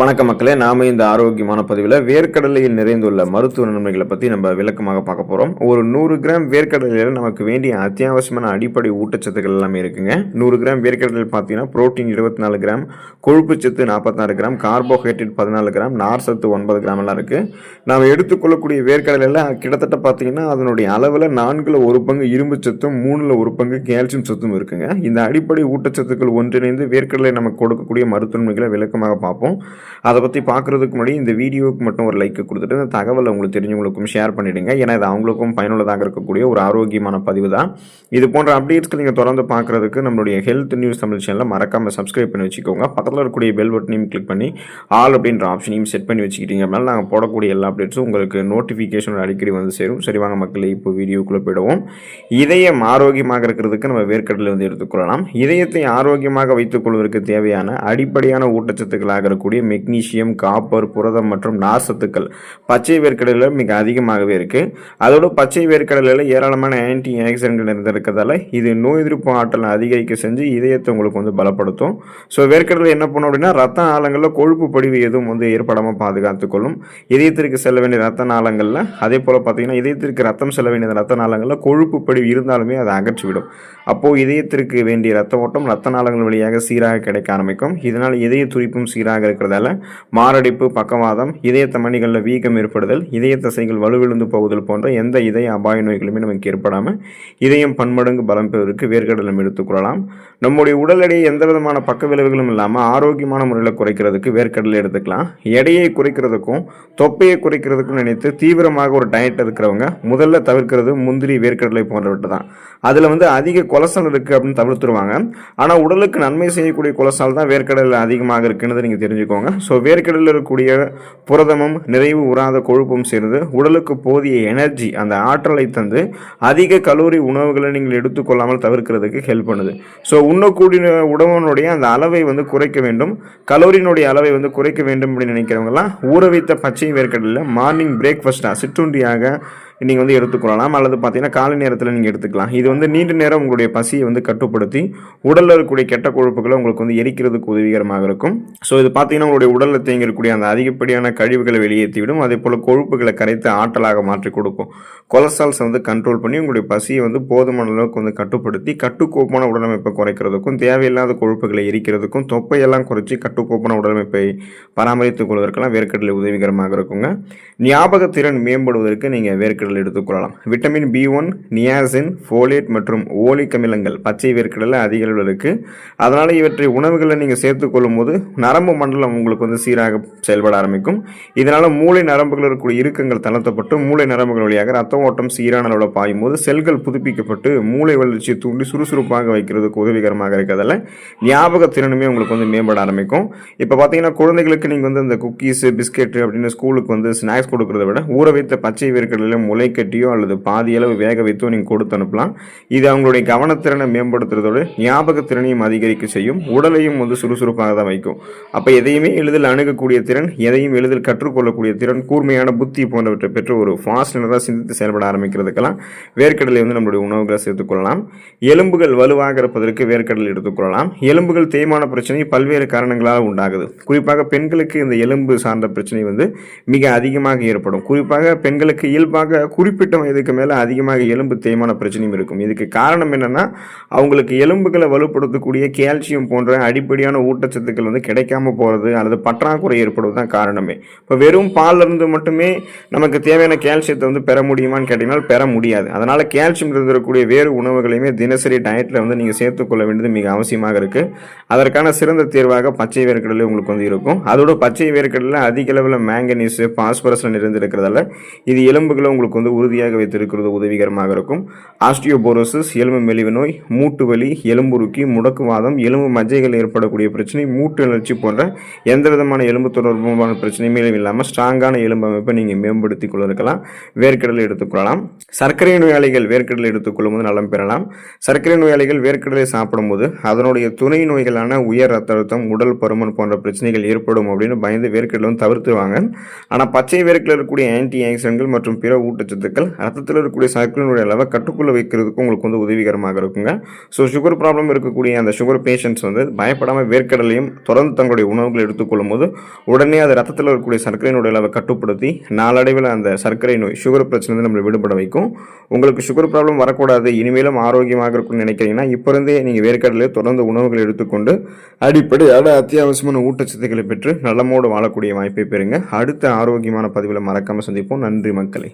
வணக்க மக்களே நாம இந்த ஆரோக்கியமான பதிவில் வேர்க்கடலையில் நிறைந்துள்ள மருத்துவ நன்மைகளை பற்றி நம்ம விளக்கமாக பார்க்க போகிறோம் ஒரு நூறு கிராம் வேர்க்கடலையில் நமக்கு வேண்டிய அத்தியாவசியமான அடிப்படை ஊட்டச்சத்துக்கள் எல்லாமே இருக்குங்க. நூறு கிராம் வேர்க்கடலையில் பார்த்தீங்கன்னா புரோட்டீன் இருபத்தி நாலு கிராம் கொழுப்பு சத்து நாற்பத்தாறு கிராம் கார்போஹைட்ரேட் பதினாலு கிராம் நார் சத்து ஒன்பது கிராம் எல்லாம் இருக்குது நாம் எடுத்துக்கொள்ளக்கூடிய வேர்க்கடலையில் கிட்டத்தட்ட பார்த்தீங்கன்னா அதனுடைய அளவில் நான்கில் ஒரு பங்கு இரும்பு சத்தும் மூணில் ஒரு பங்கு கால்சியம் சத்தும் இருக்குங்க. இந்த அடிப்படை ஊட்டச்சத்துக்கள் ஒன்றிணைந்து வேர்க்கடலை நமக்கு கொடுக்கக்கூடிய மருத்துவ நன்மைகளை விளக்கமாக பார்ப்போம். அதை பற்றி பார்க்குறதுக்கு முன்னாடி இந்த வீடியோவுக்கு மட்டும் ஒரு லைக் கொடுத்துட்டு இந்த தகவலை உங்களுக்கு தெரிஞ்சவங்களுக்கும் ஷேர் பண்ணிவிடுங்க ஏன்னா இது அவங்களுக்கும் பயனுள்ளதாக இருக்கக்கூடிய ஒரு ஆரோக்கியமான பதிவு தான். இது போன்ற அப்டேட்ஸ்க்கு நீங்கள் தொடர்ந்து பார்க்குறதுக்கு நம்மளுடைய ஹெல்த் நியூஸ் தமிழ் சேனலை மறக்காமல் சப்ஸ்கிரைப் பண்ணி வச்சுக்கோங்க. பக்கத்தில் இருக்கக்கூடிய பெல் பட்டனையும் கிளிக் பண்ணி ஆல் அப்படின்ற ஆப்ஷனையும் செட் பண்ணி வச்சுக்கிட்டீங்க அப்படின்னா நாங்கள் போடக்கூடிய எல்லா அப்டேட்ஸும் உங்களுக்கு நோட்டிஃபிகேஷன் அடிக்கடி வந்து சேரும். சரி வாங்க மக்களே இப்போ வீடியோக்குள்ளே போயிடுவோம். இதயம் ஆரோக்கியமாக இருக்கிறதுக்கு நம்ம வேர்க்கடலை வந்து எடுத்துக்கொள்ளலாம். இதயத்தை ஆரோக்கியமாக வைத்துக் கொள்வதற்கு தேவையான அடிப்படையான ஊட்டச்சத்துக்களாக இருக்கக்கூடிய மெக்னீஷியம் காப்பர் புரதம் மற்றும் நார்சத்துக்கள் பச்சை வேர்க்கடலில் மிக அதிகமாகவே இருக்குது அதோடு பச்சை வேர்க்கடலில் ஏராளமான ஆன்டி ஆக்சிடென்ட்கள் இருந்திருக்கிறதால இது நோய் எதிர்ப்பு ஆற்றலை அதிகரிக்க செஞ்சு இதயத்தை உங்களுக்கு வந்து பலப்படுத்தும். ஸோ வேர்க்கடலை என்ன பண்ணும் அப்படின்னா ரத்த ஆழங்களில் கொழுப்பு படிவு எதுவும் வந்து ஏற்படாமல் பாதுகாத்துக்கொள்ளும் இதயத்திற்கு செல்ல வேண்டிய ரத்த நாளங்களில் அதே போல் பார்த்தீங்கன்னா இதயத்திற்கு ரத்தம் செல்ல வேண்டிய ரத்த நாளங்களில் கொழுப்பு படிவு இருந்தாலுமே அதை அகற்றிவிடும். அப்போது இதயத்திற்கு வேண்டிய ரத்த ஓட்டம் ரத்த நாளங்கள் வழியாக சீராக கிடைக்க ஆரம்பிக்கும். இதனால் இதய துடிப்பும் சீராக இருக்கிறதால மாரடைப்பு பக்கவாதம் இதய தமனிகளில் வீக்கம் ஏற்படுதல் இதய தசைகள் வலுவிழுந்து போகுதல் போன்ற எந்த இதய அபாய நோய்களுமே நமக்கு ஏற்படாமல் இதயம் பன்மடங்கு பலம் பெறுவதற்கு வேர்க்கடலை எடுத்துக்கொள்ளலாம் நம்முடைய உடல் எடையை எந்த விதமான பக்க விளைவுகளும் இல்லாமல் ஆரோக்கியமான முறையில் குறைக்கிறதுக்கு வேர்க்கடலை எடுத்துக்கலாம். எடையை குறைக்கிறதுக்கும் தொப்பையை குறைக்கிறதுக்கும் நினைத்து தீவிரமாக ஒரு டயட் இருக்கிறவங்க முதல்ல தவிர்க்கிறது முந்திரி வேர்க்கடலை போன்றவற்றை தான். அதில் வந்து அதிக கொலஸ்ட்ரால் இருக்குது அப்படின்னு தவிர்த்துருவாங்க. ஆனால் உடலுக்கு நன்மை செய்யக்கூடிய கொலஸ்ட்ரால் தான் வேர்க்கடலில் அதிகமாக இருக்குன்னு நீங்கள் தெரிஞ்சுக்கோங்க. ஸோ வேர்க்கடலில் இருக்கக்கூடிய புரதமும் நிறைவு உறாத கொழுப்பும் சேர்ந்து உடலுக்கு போதிய எனர்ஜி அந்த ஆற்றலை தந்து அதிக கலோரி உணவுகளை நீங்கள் எடுத்துக்கொள்ளாமல் தவிர்க்கிறதுக்கு ஹெல்ப் பண்ணுது. ஸோ உண்ணக்கூடிய உணவுனுடைய அந்த அளவை வந்து குறைக்க வேண்டும். கலோரியினுடைய அளவை வந்து குறைக்க வேண்டும் அப்படின்னு நினைக்கிறவங்கலாம் ஊற வைத்த பச்சை வேர்க்கடலில் மார்னிங் பிரேக்ஃபாஸ்ட்டாக சிற்றுண்டியாக நீங்கள் வந்து எடுத்துக்கொள்ளலாம். அல்லது பார்த்தீங்கன்னா காலை நேரத்தில் நீங்கள் எடுத்துக்கலாம். இது வந்து நீண்ட நேரம் உங்களுடைய பசியை வந்து கட்டுப்படுத்தி உடலில் இருக்கக்கூடிய கெட்ட கொழுப்புகளை உங்களுக்கு வந்து எரிக்கிறதுக்கு உதவிகரமாக இருக்கும். ஸோ இது பார்த்தீங்கன்னா உங்களுடைய உடலில் தேங்கியிருக்கக்கூடிய அந்த அதிகப்படியான கழிவுகளை வெளியேற்றிவிடும். அதே போல் கொழுப்புகளை கரைத்து ஆற்றலாக மாற்றி கொடுக்கும். கொலஸ்ட்ரால்ஸை வந்து கண்ட்ரோல் பண்ணி உங்களுடைய பசியை வந்து போதுமான அளவுக்கு வந்து கட்டுப்படுத்தி கட்டுக்கோப்பான உடலமைப்பை குறைக்கிறதுக்கும் தேவையில்லாத கொழுப்புகளை எரிக்கிறதுக்கும் தொப்பையெல்லாம் குறைச்சி கட்டுக்கோப்பான உடலமைப்பை பராமரித்துக் கொள்வதற்கெல்லாம் வேர்க்கடலை உதவிகரமாக இருக்குங்க. ஞாபக திறன் மேம்படுவதற்கு நீங்கள் வேர்க்கடலை எடுத்துக்கொள்ளலாம் vitamin B one niacin folate மற்றும் ஓலிக் அமிலங்கள் பச்சை வேர்க்கடலை அதிக அளவில் இருக்குது அதனால் இவற்றை உணவுகளை நீங்கள் சேர்த்துக்கொள்ளும் போது நரம்பு மண்டலம் உங்களுக்கு வந்து சீராக செயல்பட ஆரம்பிக்கும். இதனால் மூளை நரம்புகள் இருக்கக்கூடிய இறுக்கங்கள் தளர்த்தப்பட்டு மூளை நரம்புகள் வழியாக ரத்த ஓட்டம் சீரான அளவில் பாயும் போது செல்கள் புதுப்பிக்கப்பட்டு மூளை வளர்ச்சியை தூண்டி சுறுசுறுப்பாக வைக்கிறதுக்கு உதவிகரமாக இருக்கிறதால ஞாபக திறனுமே உங்களுக்கு வந்து மேம்பட ஆரம்பிக்கும். இப்போ பார்த்தீங்கன்னா குழந்தைகளுக்கு நீங்கள் வந்து இந்த குக்கீஸ் பிஸ்கெட் அப்படின்னு ஸ்கூலுக்கு வந்து ஸ்நாக்ஸ் கொடுக்கறத விட ஊற வைத்த பச்சை வேர்க்கடலையும் முளை அல்லது பாதியளவு வேக வைத்தோ நீங்கள் கொடுத்து அனுப்பலாம். இது அவங்களுடைய கவனத்திறனை மேம்படுத்துறதோடு ஞாபக திறனையும் அதிகரிக்க செய்யும். உடலையும் வந்து சுறுசுறுப்பாக தான் வைக்கும். அப்போ எதையுமே எளிதில் அணுகக்கூடிய திறன் எதையும் எளிதில் கற்றுக்கொள்ளக்கூடிய திறன் கூர்மையான புத்தி போன்றவற்றை பெற்று ஒரு ஃபாஸ்ட்னராக சிந்தித்து செயல்பட ஆரம்பிக்கிறதுக்கெல்லாம் வேர்க்கடலை வந்து நம்மளுடைய உணவுகளை சேர்த்துக்கொள்ளலாம் எலும்புகள் வலுவாக இருப்பதற்கு வேர்க்கடலை எடுத்துக்கொள்ளலாம் எலும்புகள் தேய்மான பிரச்சனை பல்வேறு காரணங்களால் உண்டாகுது. குறிப்பாக பெண்களுக்கு இந்த எலும்பு சார்ந்த பிரச்சனை வந்து மிக அதிகமாக ஏற்படும். குறிப்பாக பெண்களுக்கு இயல்பாக குறிப்பிட்ட வயதுக்கு மேலே அதிகமாக எலும்பு தேய்மான பிரச்சனையும் இருக்கும். இதுக்கு காரணம் என்னென்னா அவங்களுக்கு எலும்புகளை வலுப்படுத்தக்கூடிய கால்சியம் போன்ற அடிப்படையான ஊட்டச்சத்துக்கள் வந்து கிடைக்காம போகிறது அல்லது பற்றாக்குறை ஏற்படுவது தான் காரணமே. இப்போ வெறும் பால்லிருந்து மட்டுமே நமக்கு தேவையான கால்சியத்தை வந்து பெற முடியுமான்னு கேட்டிங்கன்னா பெற முடியாது. அதனால் கால்சியம் இருந்திருக்கக்கூடிய வேறு உணவுகளையுமே தினசரி டயட்டில் வந்து நீங்கள் சேர்த்துக்கொள்ள வேண்டியது மிக அவசியமாக இருக்குது அதற்கான சிறந்த தேர்வாக பச்சை வேர்க்கடலை உங்களுக்கு வந்து இருக்கும். அதோட பச்சை வேர்க்கடலில் அதிக அளவில் மேங்கனீஸு பாஸ்பரஸ் நிறைந்திருக்கிறதால இது எலும்புகளை உங்களுக்கு வந்து உறுதியாக வைத்திருக்கிறது உதவிகரமாக இருக்கும். ஆஸ்டியோபோரோசிஸ் எலும்பு மெலிவு நோய் மூட்டு வலி எலும்புருக்கி முடக்குவாதம் எலும்பு மஜ்ஜைகள் ஏற்படக்கூடிய பிரச்சனை மூட்டு எழுச்சி போன்ற எந்த விதமான எலும்பு தொடர்பான பிரச்சனையுமே இல்லாமல் ஸ்ட்ராங்கான எலும்பு அமைப்பை நீங்கள் மேம்படுத்திக் கொள்வதற்கெல்லாம் வேர்க்கடலை எடுத்துக்கொள்ளலாம் சர்க்கரை நோயாளிகள் வேர்க்கடலை எடுத்துக்கொள்ளும் போது நலம் பெறலாம். சர்க்கரை நோயாளிகள் வேர்க்கடலை சாப்பிடும்போது அதனுடைய துணை நோய்களான உயர் ரத்த அழுத்தம் உடல் பருமன் போன்ற பிரச்சனைகள் ஏற்படும் அப்படின்னு பயந்து வேர்க்கடலை வந்து தவிர்த்துவாங்க ஆனால் பச்சை வேர்க்கடலில் இருக்கக்கூடிய ஆன்டி ஆக்சிடென்ட்கள் மற்றும் பிற ஊட்ட ஊட்டச்சத்துக்கள் ரத்தத்தில் இருக்கக்கூடிய சர்க்கரையினுடைய அளவை கட்டுக்குள்ளே வைக்கிறதுக்கு உங்களுக்கு வந்து உதவிகரமாக இருக்குங்க. ஸோ சுகர் ப்ராப்ளம் இருக்கக்கூடிய அந்த சுகர் பேஷண்ட்ஸ் வந்து பயப்படாமல் வேர்க்கடலையும் தொடர்ந்து தங்களுடைய உணவுகளை எடுத்துக்கொள்ளும் போது உடனே அது ரத்தத்தில் இருக்கக்கூடிய சர்க்கரையினுடைய அளவை கட்டுப்படுத்தி நாளடைவில் அந்த சர்க்கரை நோய் சுகர் பிரச்சனை நம்மளை விடுபட வைக்கும். உங்களுக்கு சுகர் ப்ராப்ளம் வரக்கூடாது. இனிமேலும் ஆரோக்கியமாக இருக்கும்னு நினைக்கிறீங்கன்னா இப்போ இருந்தே நீங்கள் வேர்க்கடலையை தொடர்ந்து உணவுகளை எடுத்துக்கொண்டு அடிப்படையான அத்தியாவசியமான ஊட்டச்சத்துக்களை பெற்று நலமோடு வாழக்கூடிய வாய்ப்பை பெறுங்க. அடுத்த ஆரோக்கியமான பதிவில் மறக்காமல் சந்திப்போம். நன்றி மக்களை.